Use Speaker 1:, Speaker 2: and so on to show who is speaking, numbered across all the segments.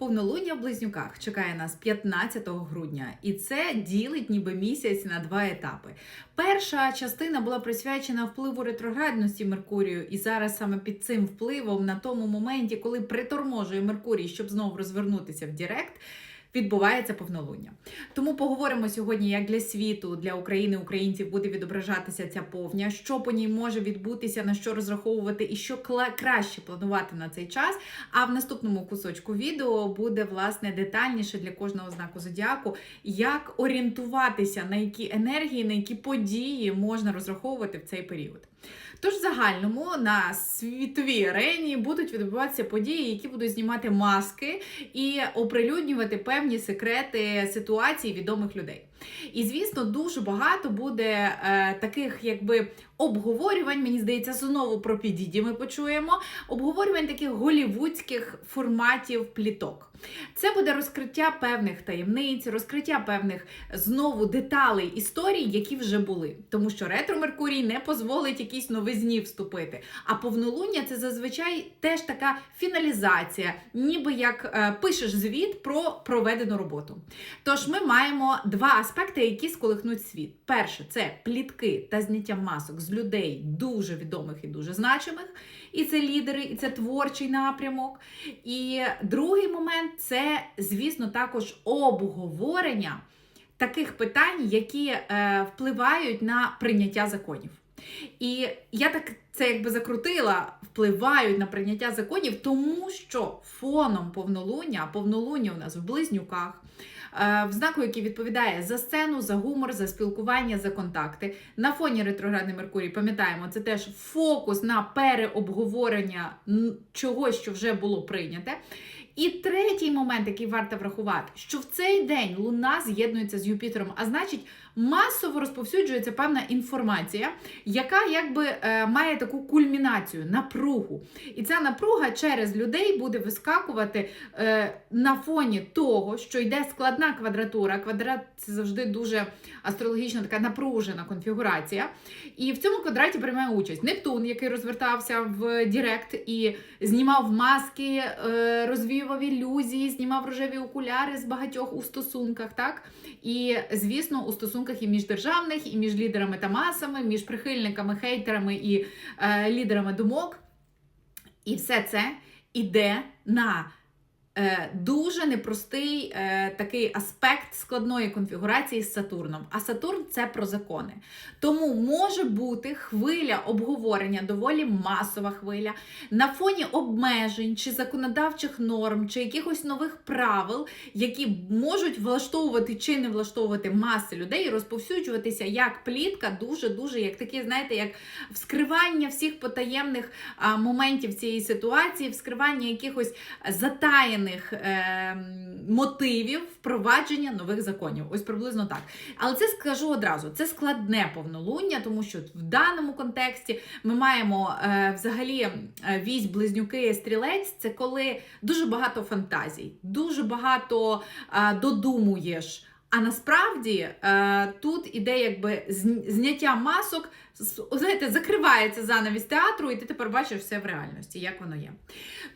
Speaker 1: Повнолуння в близнюках чекає нас 15 грудня, і це ділить ніби місяць на два етапи. Перша частина була присвячена впливу ретроградності Меркурію, і зараз саме під цим впливом, на тому моменті, коли приторможує Меркурій, щоб знову розвернутися в Дірект. Відбувається повнолуння. Тому поговоримо сьогодні, як для світу, для України, українців буде відображатися ця повня, що по ній може відбутися, на що розраховувати і що краще планувати на цей час. А в наступному кусочку відео буде власне детальніше для кожного знаку зодіаку, як орієнтуватися на які енергії, на які події можна розраховувати в цей період. Тож, в загальному на світовій арені будуть відбуватися події, які будуть знімати маски і оприлюднювати певні секрети ситуації відомих людей. І звісно, дуже багато буде е, таких, якби обговорювань. Мені здається, знову про підіді ми почуємо. Обговорювань таких голівудських форматів пліток. Це буде розкриття певних таємниць, розкриття певних знову деталей історій, які вже були. Тому що ретро Меркурій не дозволить якісь новизні вступити. А повнолуння це зазвичай теж така фіналізація, ніби як е, пишеш звіт про проведену роботу. Тож ми маємо два аспекти, які сколихнуть світ. Перше це плітки та зняття масок з людей дуже відомих і дуже значимих. І це лідери, і це творчий напрямок. І другий момент це, звісно, також обговорення таких питань, які е, впливають на прийняття законів. І я так це якби закрутила, впливають на прийняття законів, тому що фоном повнолуння, повнолуння у нас в близнюках, в знаку, який відповідає за сцену, за гумор, за спілкування, за контакти. На фоні ретроградний Меркурій, пам'ятаємо, це теж фокус на переобговорення чогось, що вже було прийняте. І третій момент, який варто врахувати, що в цей день Луна з'єднується з Юпітером, а значить, масово розповсюджується певна інформація, яка якби е, має таку кульмінацію, напругу. І ця напруга через людей буде вискакувати е, на фоні того, що йде складна квадратура. Квадрат це завжди дуже астрологічна така напружена конфігурація. І в цьому квадраті приймає участь Нептун, який розвертався в Дірект і знімав маски, е, розвіював ілюзії, знімав рожеві окуляри з багатьох у стосунках. так? І, звісно, у стосунках і міждержавних, і між лідерами та масами, між прихильниками, хейтерами і е, лідерами думок. І все це іде на дуже непростий е, такий аспект складної конфігурації з Сатурном. А Сатурн це про закони. Тому може бути хвиля обговорення, доволі масова хвиля, на фоні обмежень чи законодавчих норм, чи якихось нових правил, які можуть влаштовувати чи не влаштовувати маси людей, розповсюджуватися як плітка, дуже-дуже, як такі, знаєте, як вскривання всіх потаємних а, моментів цієї ситуації, вскривання якихось затаєних е, мотивів впровадження нових законів. Ось приблизно так. Але це скажу одразу: це складне повнолуння, тому що в даному контексті ми маємо е, взагалі е, вісь близнюки стрілець. Це коли дуже багато фантазій, дуже багато е, додумуєш. А насправді е, тут іде якби зняття масок, знаєте, закривається занавіс театру, і ти тепер бачиш все в реальності, як воно є.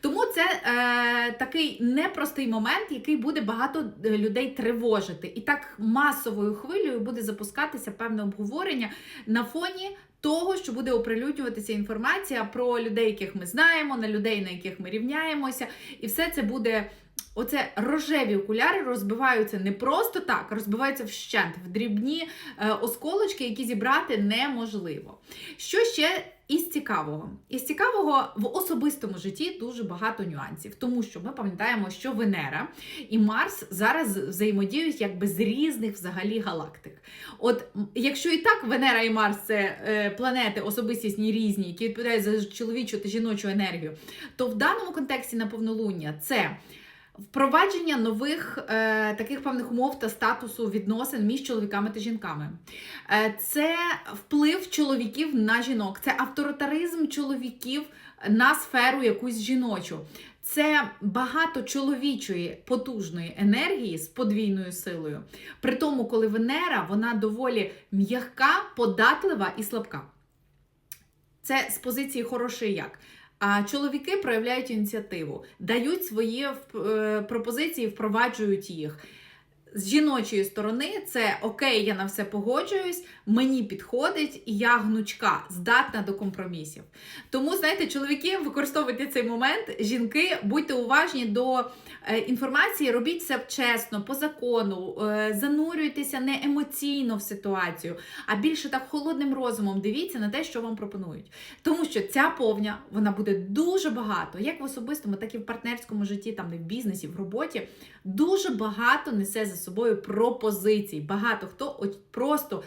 Speaker 1: Тому це е, такий непростий момент, який буде багато е, людей тривожити. І так масовою хвилею буде запускатися певне обговорення на фоні. Того, що буде оприлюднюватися інформація про людей, яких ми знаємо, на людей, на яких ми рівняємося, і все це буде. Оце рожеві окуляри розбиваються не просто так, розбиваються вщент, в дрібні е, осколочки, які зібрати неможливо. Що ще із цікавого? Із цікавого в особистому житті дуже багато нюансів, тому що ми пам'ятаємо, що Венера і Марс зараз взаємодіють якби з різних взагалі галактик. От якщо і так Венера і Марс це е, планети особистісні різні, які відповідають за чоловічу та жіночу енергію, то в даному контексті на повнолуння це. Впровадження нових е, таких певних умов та статусу відносин між чоловіками та жінками. Е, це вплив чоловіків на жінок, це авторитаризм чоловіків на сферу якусь жіночу. Це багато чоловічої потужної енергії з подвійною силою. При тому, коли Венера вона доволі м'яка, податлива і слабка. Це з позиції хороший як. А чоловіки проявляють ініціативу, дають свої е, пропозиції, впроваджують їх. З жіночої сторони це окей, я на все погоджуюсь, мені підходить, і я гнучка, здатна до компромісів. Тому, знаєте, чоловіки використовуйте цей момент, жінки, будьте уважні до е, інформації, робіть все чесно, по закону, е, занурюйтеся не емоційно в ситуацію, а більше так холодним розумом дивіться на те, що вам пропонують. Тому що ця повня вона буде дуже багато, як в особистому, так і в партнерському житті, там не в бізнесі, в роботі. Дуже багато несе за собою пропозицій. Багато хто от просто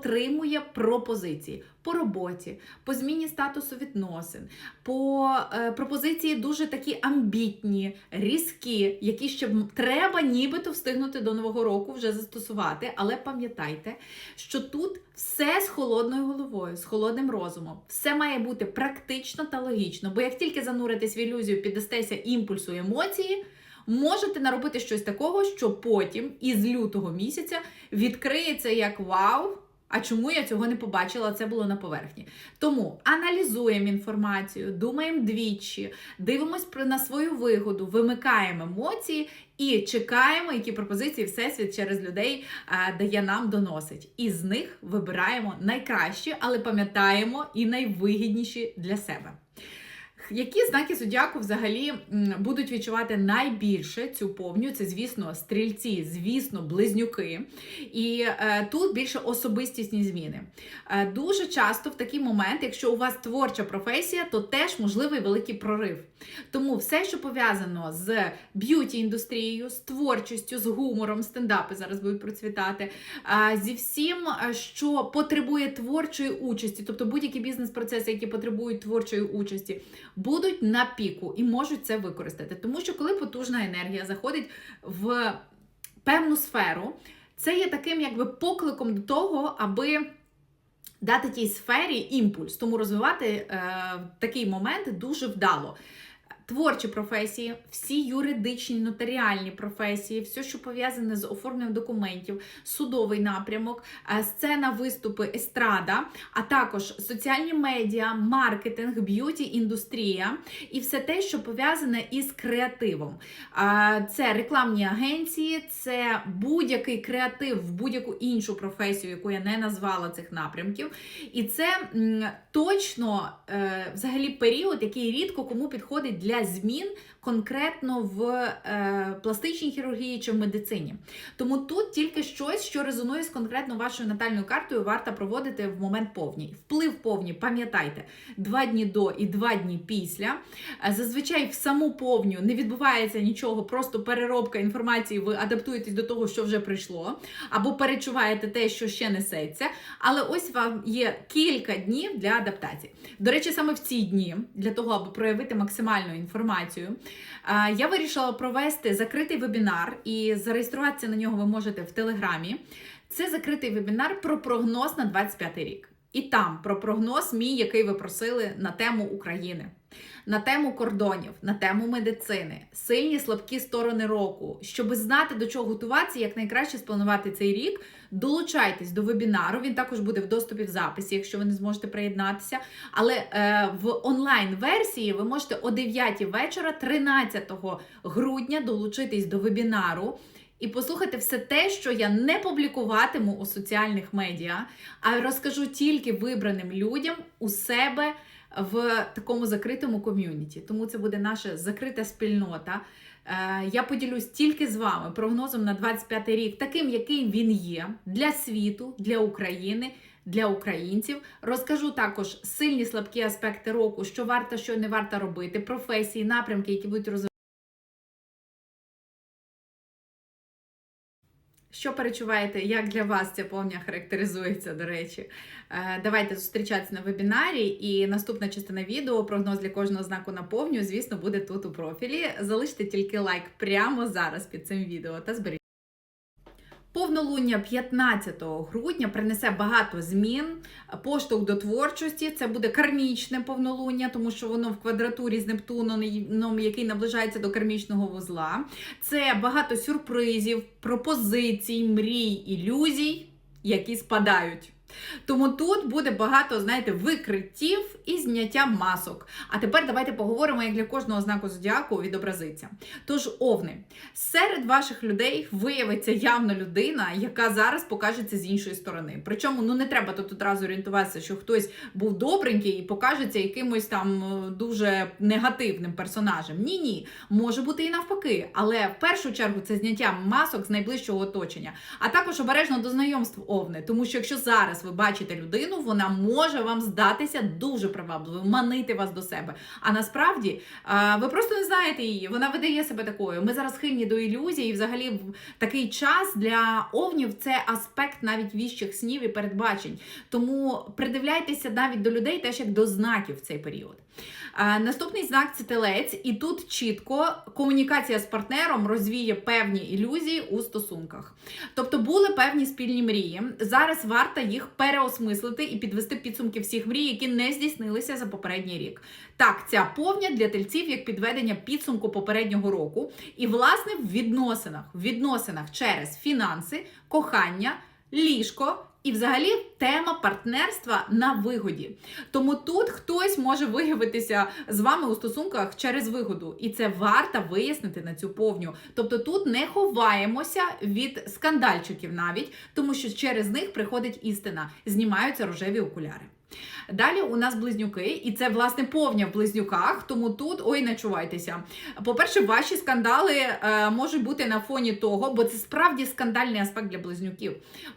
Speaker 1: отримує пропозиції по роботі, по зміні статусу відносин, по е, пропозиції дуже такі амбітні, різкі, які ще треба нібито встигнути до нового року вже застосувати. Але пам'ятайте, що тут все з холодною головою, з холодним розумом. Все має бути практично та логічно. Бо як тільки зануритесь в ілюзію, піддастеся імпульсу емоції. Можете наробити щось такого, що потім із лютого місяця відкриється як вау. А чому я цього не побачила? Це було на поверхні. Тому аналізуємо інформацію, думаємо двічі, дивимось про- на свою вигоду, вимикаємо емоції і чекаємо, які пропозиції Всесвіт через людей е, дає нам доносить. І з них вибираємо найкращі, але пам'ятаємо і найвигідніші для себе. Які знаки зодіаку взагалі будуть відчувати найбільше цю повню? Це, звісно, стрільці, звісно, близнюки. І е, тут більше особистісні зміни. Е, дуже часто в такий момент, якщо у вас творча професія, то теж можливий великий прорив. Тому все, що пов'язано з б'юті-індустрією, з творчістю, з гумором, стендапи зараз будуть процвітати, а, зі всім, що потребує творчої участі, тобто будь-які бізнес-процеси, які потребують творчої участі, будуть на піку і можуть це використати. Тому що коли потужна енергія заходить в певну сферу, це є таким якби покликом до того, аби. Дати тій сфері імпульс, тому розвивати е, такий момент дуже вдало. Творчі професії, всі юридичні, нотаріальні професії, все, що пов'язане з оформленням документів, судовий напрямок, е, сцена, виступи, естрада, а також соціальні медіа, маркетинг, б'юті, індустрія і все те, що пов'язане із креативом. Це рекламні агенції, це будь-який креатив в будь-яку іншу професію, яку я не назвала цих напрямків. І це точно е, взагалі період, який рідко кому підходить для змін конкретно в е, пластичній хірургії чи в медицині. Тому тут тільки щось, що резонує з конкретно вашою натальною картою, варто проводити в момент повній. Вплив повні, пам'ятайте, два дні до і два дні після. Е, Зазвичай в саму повню не відбувається нічого, просто переробка інформації, ви адаптуєтесь до того, що вже прийшло, або перечуваєте те, що ще несеться. Але ось вам є кілька днів для адаптації. До речі, саме в ці дні, для того, аби проявити максимальну інформацію, я вирішила провести закритий вебінар і зареєструватися на нього ви можете в Телеграмі. Це закритий вебінар про прогноз на 25 рік. І там про прогноз мій, який ви просили на тему України, на тему кордонів, на тему медицини, сильні слабкі сторони року. Щоб знати до чого готуватися, як найкраще спланувати цей рік. Долучайтесь до вебінару. Він також буде в доступі в записі, якщо ви не зможете приєднатися. Але е, в онлайн-версії ви можете о 9 вечора, 13 грудня, долучитись до вебінару. І послухати все те, що я не публікуватиму у соціальних медіа, а розкажу тільки вибраним людям у себе в такому закритому ком'юніті. Тому це буде наша закрита спільнота. Е, Я поділюсь тільки з вами прогнозом на 25 рік, таким, яким він є для світу, для України. Для українців розкажу також сильні слабкі аспекти року, що варто, що не варто робити, професії, напрямки, які будуть розвиватися. Що перечуваєте, як для вас ця повня характеризується, до речі? Е, Давайте зустрічатися на вебінарі, і наступна частина відео, прогноз для кожного знаку на повню, звісно, буде тут у профілі. Залиште тільки лайк прямо зараз під цим відео та зберіть. Повнолуння 15 грудня принесе багато змін, поштовх до творчості. Це буде кармічне повнолуння, тому що воно в квадратурі з Нептуном, який наближається до кармічного вузла. Це багато сюрпризів, пропозицій, мрій, ілюзій, які спадають. Тому тут буде багато, знаєте, викриттів і зняття масок. А тепер давайте поговоримо, як для кожного знаку зодіаку відобразиться. Тож, овни, серед ваших людей виявиться явно людина, яка зараз покажеться з іншої сторони. Причому ну не треба тут одразу орієнтуватися, що хтось був добренький і покажеться якимось там е, дуже негативним персонажем. Ні, ні, може бути і навпаки. Але в першу чергу це зняття масок з найближчого оточення, а також обережно до знайомств овни, тому що якщо зараз ви бачите людину, вона може вам здатися дуже привабливою, манити вас до себе. А насправді ви просто не знаєте її. Вона видає себе такою. Ми зараз схильні до ілюзії, і взагалі такий час для овнів це аспект навіть віщих снів і передбачень. Тому придивляйтеся навіть до людей, теж як до знаків в цей період. Наступний знак це телець, і тут чітко комунікація з партнером розвіє певні ілюзії у стосунках. Тобто були певні спільні мрії. Зараз варто їх переосмислити і підвести підсумки всіх мрій, які не здійснилися за попередній рік. Так, ця повня для тельців як підведення підсумку попереднього року, і власне в відносинах, в відносинах через фінанси, кохання, ліжко. І, взагалі, тема партнерства на вигоді. Тому тут хтось може виявитися з вами у стосунках через вигоду, і це варто вияснити на цю повню. Тобто тут не ховаємося від скандальчиків навіть, тому що через них приходить істина, знімаються рожеві окуляри. Далі у нас близнюки, і це власне повня в близнюках, тому тут ой, не чувайтеся. По-перше, ваші скандали е, можуть бути на фоні того, бо це справді скандальний аспект для близнюків.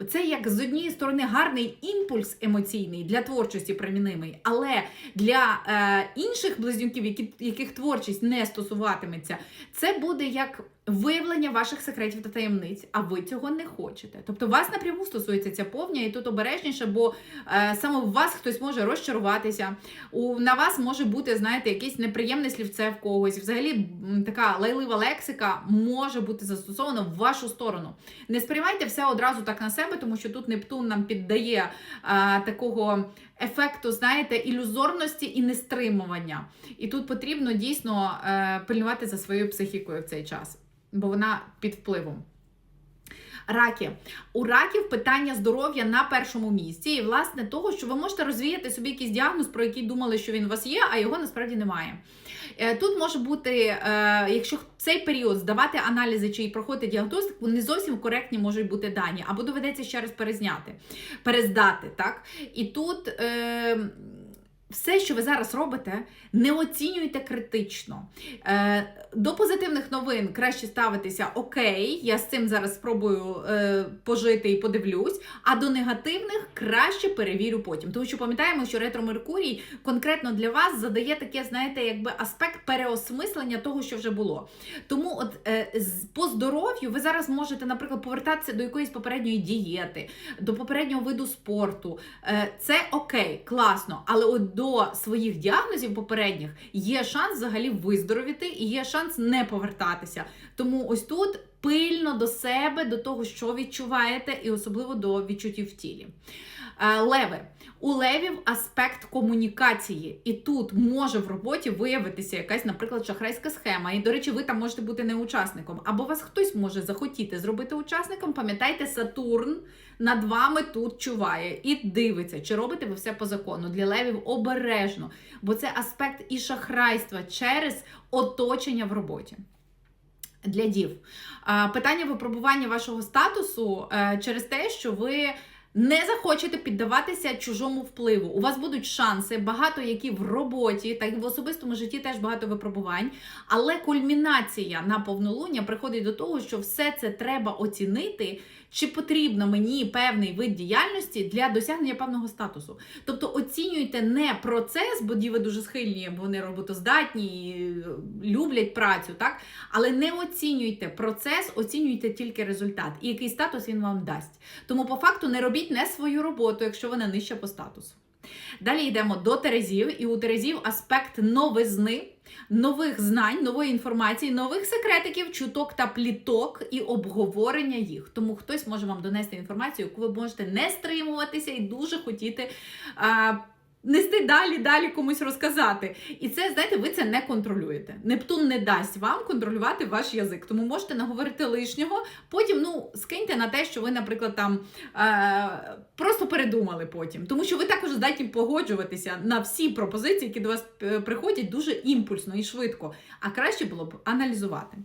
Speaker 1: Це як з однієї сторони гарний імпульс емоційний для творчості примінимий, але для е, інших близнюків, які, яких творчість не стосуватиметься, це буде як. Виявлення ваших секретів та таємниць, а ви цього не хочете. Тобто вас напряму стосується ця повня, і тут обережніше, бо е, саме в вас хтось може розчаруватися. У на вас може бути, знаєте, якесь неприємне слівце в когось. Взагалі, така лайлива лексика може бути застосована в вашу сторону. Не сприймайте все одразу так на себе, тому що тут Нептун нам піддає е, такого ефекту, знаєте, ілюзорності і нестримування. І тут потрібно дійсно е, пильнувати за своєю психікою в цей час бо вона під впливом. Раки. У раків питання здоров'я на першому місці, і, власне, того, що ви можете розвіяти собі якийсь діагноз, про який думали, що він у вас є, а його насправді немає. Е, Тут може бути, е, якщо в цей період здавати аналізи чи проходити діагностику, не зовсім коректні можуть бути дані, або доведеться ще раз перезняти, перездати. так? І тут. Е, все, що ви зараз робите, не оцінюйте критично. Е, До позитивних новин краще ставитися окей, я з цим зараз спробую е, пожити і подивлюсь. А до негативних краще перевірю потім. Тому що пам'ятаємо, що ретро Меркурій конкретно для вас задає таке, знаєте, якби аспект переосмислення того, що вже було. Тому, от е, по здоров'ю, ви зараз можете, наприклад, повертатися до якоїсь попередньої дієти, до попереднього виду спорту. Це окей, класно, але от до своїх діагнозів попередніх є шанс взагалі виздоровіти і є шанс не повертатися. Тому ось тут пильно до себе, до того, що відчуваєте, і особливо до відчуттів в тілі. Е, Леви. У левів аспект комунікації, і тут може в роботі виявитися якась, наприклад, шахрайська схема. І, до речі, ви там можете бути не учасником, або вас хтось може захотіти зробити учасником. Пам'ятайте, Сатурн над вами тут чуває і дивиться, чи робите ви все по закону. Для левів обережно, бо це аспект і шахрайства через оточення в роботі. Для дів питання випробування вашого статусу е, через те, що ви не захочете піддаватися чужому впливу. У вас будуть шанси, багато які в роботі, так і в особистому житті теж багато випробувань. Але кульмінація на повнолуння приходить до того, що все це треба оцінити, чи потрібно мені певний вид діяльності для досягнення певного статусу. Тобто оцінюйте не процес, бо діви дуже схильні, вони роботоздатні, і люблять працю, так? Але не оцінюйте процес, оцінюйте тільки результат. І який статус він вам дасть. Тому по факту не робіть не свою роботу, якщо вона нижча по статусу. Далі йдемо до Терезів, і у Терезів аспект новизни, нових знань, нової інформації, нових секретиків, чуток та пліток і обговорення їх. Тому хтось може вам донести інформацію, яку ви можете не стримуватися і дуже хотіти а, нести далі, далі комусь розказати. І це, знаєте, ви це не контролюєте. Нептун не дасть вам контролювати ваш язик. Тому можете наговорити лишнього. Потім ну, скиньте на те, що ви, наприклад, там е- просто передумали потім. Тому що ви також здатні погоджуватися на всі пропозиції, які до вас е, приходять дуже імпульсно і швидко. А краще було б аналізувати.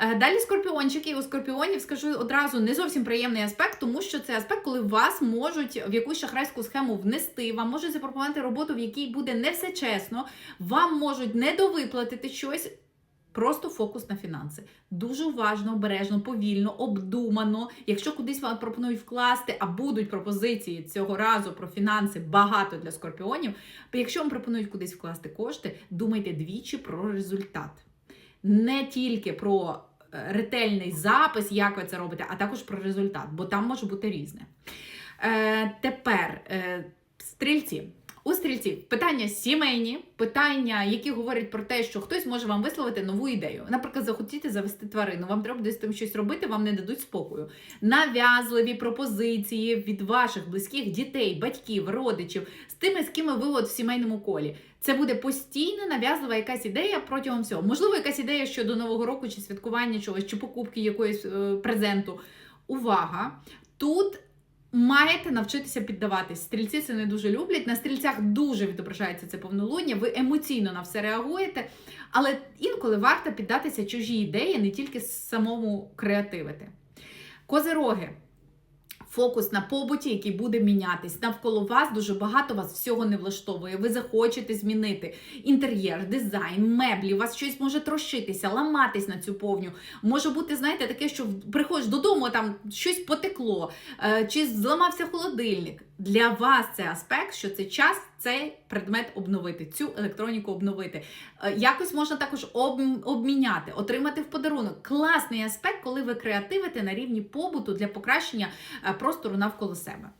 Speaker 1: Е, Далі скорпіончики. У скорпіонів скажу одразу не зовсім приємний аспект, тому що це аспект, коли вас можуть в якусь шахрайську схему внести, вам можуть запропонувати роботу, в якій буде не все чесно, вам можуть недовиплатити щось. Просто фокус на фінанси. Дуже уважно, обережно, повільно, обдумано. Якщо кудись вам пропонують вкласти, а будуть пропозиції цього разу про фінанси багато для скорпіонів. Якщо вам пропонують кудись вкласти кошти, думайте двічі про результат не тільки про е, ретельний запис, як ви це робите, а також про результат, бо там може бути різне. Е, Тепер е, стрільці. У стрільців питання сімейні, питання, які говорять про те, що хтось може вам висловити нову ідею. Наприклад, захотіти завести тварину, вам треба десь з тим щось робити, вам не дадуть спокою. Нав'язливі пропозиції від ваших близьких дітей, батьків, родичів, з тими, з ким ви от в сімейному колі. Це буде постійно нав'язлива якась ідея протягом всього. Можливо, якась ідея щодо нового року, чи святкування чогось, чи покупки якоїсь е, презенту. Увага! Тут маєте навчитися піддаватись. Стрільці це не дуже люблять. На стрільцях дуже відображається це повнолуння, ви емоційно на все реагуєте, але інколи варто піддатися чужій ідеї, не тільки самому креативити. Козироги. Фокус на побуті, який буде мінятись. Навколо вас дуже багато вас всього не влаштовує. Ви захочете змінити інтер'єр, дизайн, меблі. У вас щось може трощитися, ламатись на цю повню. Може бути, знаєте, таке, що приходиш додому, там щось потекло, е, чи зламався холодильник. Для вас це аспект, що це час цей предмет обновити, цю електроніку обновити. Е, Якось можна також обміняти, отримати в подарунок. Класний аспект, коли ви креативите на рівні побуту для покращення е, простору навколо себе.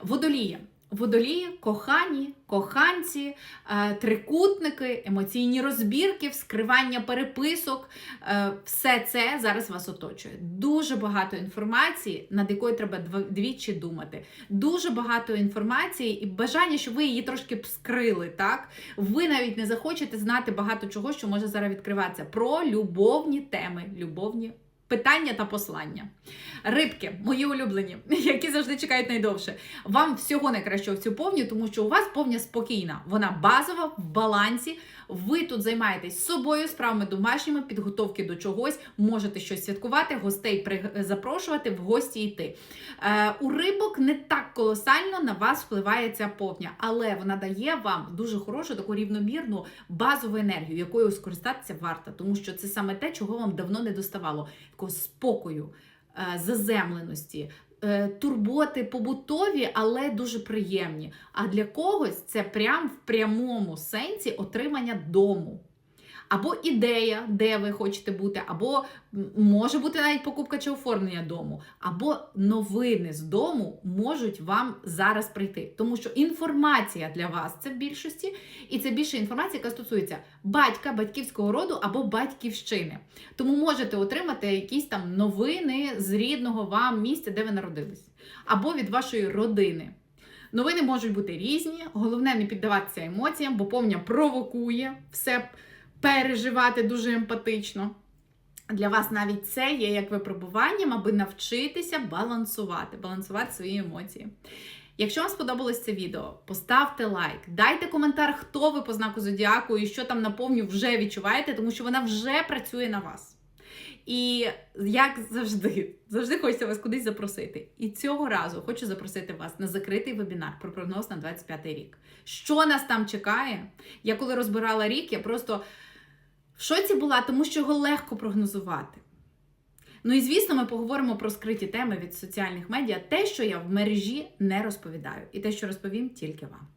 Speaker 1: Водолії. Водолії, кохані, коханці, е, трикутники, емоційні розбірки, вскривання переписок. Е, Все це зараз вас оточує. Дуже багато інформації, над якою треба двічі думати. Дуже багато інформації і бажання, щоб ви її трошки б скрили. Так? Ви навіть не захочете знати багато чого, що може зараз відкриватися. Про любовні теми, любовні питання та послання. Рибки, мої улюблені, які завжди чекають найдовше. Вам всього найкращого в цю повню, тому що у вас повня спокійна. Вона базова, в балансі. Ви тут займаєтесь собою, справами домашніми, підготовки до чогось, можете щось святкувати, гостей запрошувати, в гості йти. Е, у рибок не так колосально на вас впливає ця повня, але вона дає вам дуже хорошу таку рівномірну базову енергію, якою скористатися варто, тому що це саме те, чого вам давно не доставало. Такого спокою, е, заземленості. е, Турботи побутові, але дуже приємні. А для когось це прям в прямому сенсі отримання дому. Або ідея, де ви хочете бути, або може бути навіть покупка чи оформлення дому, або новини з дому можуть вам зараз прийти. Тому що інформація для вас це в більшості, і це більше інформація, яка стосується батька, батьківського роду або батьківщини. Тому можете отримати якісь там новини з рідного вам місця, де ви народились, або від вашої родини. Новини можуть бути різні. Головне не піддаватися емоціям, бо повня провокує все переживати дуже емпатично. Для вас навіть це є як випробуванням, аби навчитися балансувати, балансувати свої емоції. Якщо вам сподобалось це відео, поставте лайк, дайте коментар, хто ви по знаку зодіаку і що там наповню вже відчуваєте, тому що вона вже працює на вас. І як завжди, завжди хочеться вас кудись запросити. І цього разу хочу запросити вас на закритий вебінар про прогноз на 25 рік. Що нас там чекає? Я коли розбирала рік, я просто шоці була, тому що його легко прогнозувати. Ну і звісно, ми поговоримо про скриті теми від соціальних медіа, те, що я в мережі не розповідаю, і те, що розповім тільки вам.